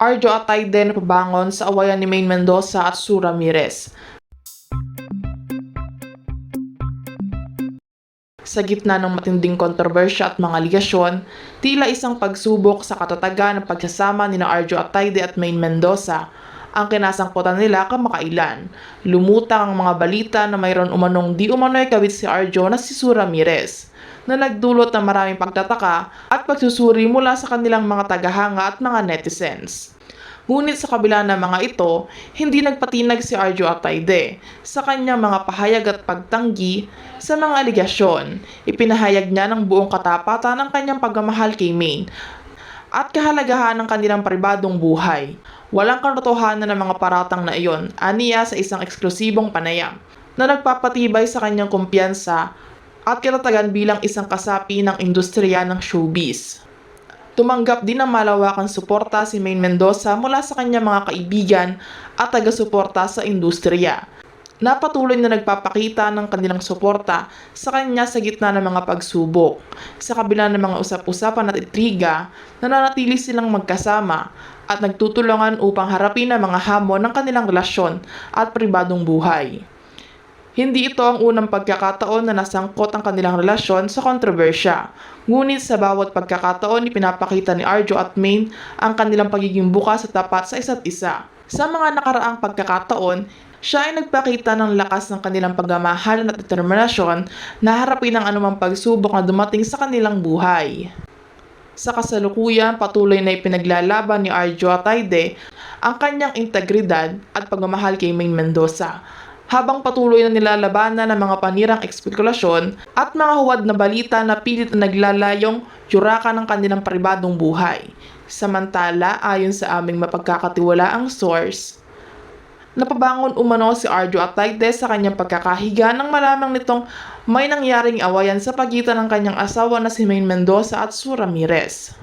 Arjo Atayde na pabangon sa awayan ni Maine Mendoza at Su Ramirez. Sa gitna ng matinding kontrobersya at mga ligasyon, tila isang pagsubok sa katatagan ng pagsasama ni Arjo Atayde at Maine Mendoza ang kinasangkutan nila kamakailan. Lumutang ang mga balita na mayroon umanong di umano'y kabit si Arjo na si Su Ramirez na nagdulot ng maraming pagtataka at pagsusuri mula sa kanilang mga tagahanga at mga netizens. Ngunit sa kabila ng mga ito, hindi nagpatinag si Arjo Atayde sa kanyang mga pahayag at pagtanggi sa mga aligasyon. Ipinahayag niya ng buong katapatan ang kanyang pagmamahal kay Maine at kahalagahan ng kanilang pribadong buhay. Walang katotohanan ng mga paratang na iyon, aniya sa isang eksklusibong panayam na nagpapatibay sa kanyang kumpiyansa at katatagan bilang isang kasapi ng industriya ng showbiz. Tumanggap din ng malawakang suporta si Maine Mendoza mula sa kanyang mga kaibigan at taga-suporta sa industriya. Napatuloy na nagpapakita ng kanilang suporta sa kanya sa gitna ng mga pagsubok. Sa kabila ng mga usap-usapan at intriga, nananatili silang magkasama at nagtutulungan upang harapin ang mga hamon ng kanilang relasyon at pribadong buhay. Hindi ito ang unang pagkakataon na nasangkot ang kanilang relasyon sa kontrobersya. Ngunit sa bawat pagkakataon, ipinapakita ni Arjo at Maine ang kanilang pagiging bukas at tapat sa isa't isa. Sa mga nakaraang pagkakataon, siya ay nagpakita ng lakas ng kanilang pagmamahalan at determinasyon na harapin ang anumang pagsubok na dumating sa kanilang buhay. Sa kasalukuyan, patuloy na ipinaglalaban ni Arjo Atayde ang kanyang integridad at pagmamahal kay Maine Mendoza habang patuloy na nilalabanan ng mga panirang ekspekulasyon at mga huwad na balita na pilit na naglalayong yurakan ng kanilang pribadong buhay. Samantala, ayon sa aming mapagkakatiwalaang source, napabangon umano si Arjo Atayde sa kanyang pagkakahiga nang malamang nitong may nangyaring awayan sa pagitan ng kanyang asawa na si Maine Mendoza at Su Ramirez.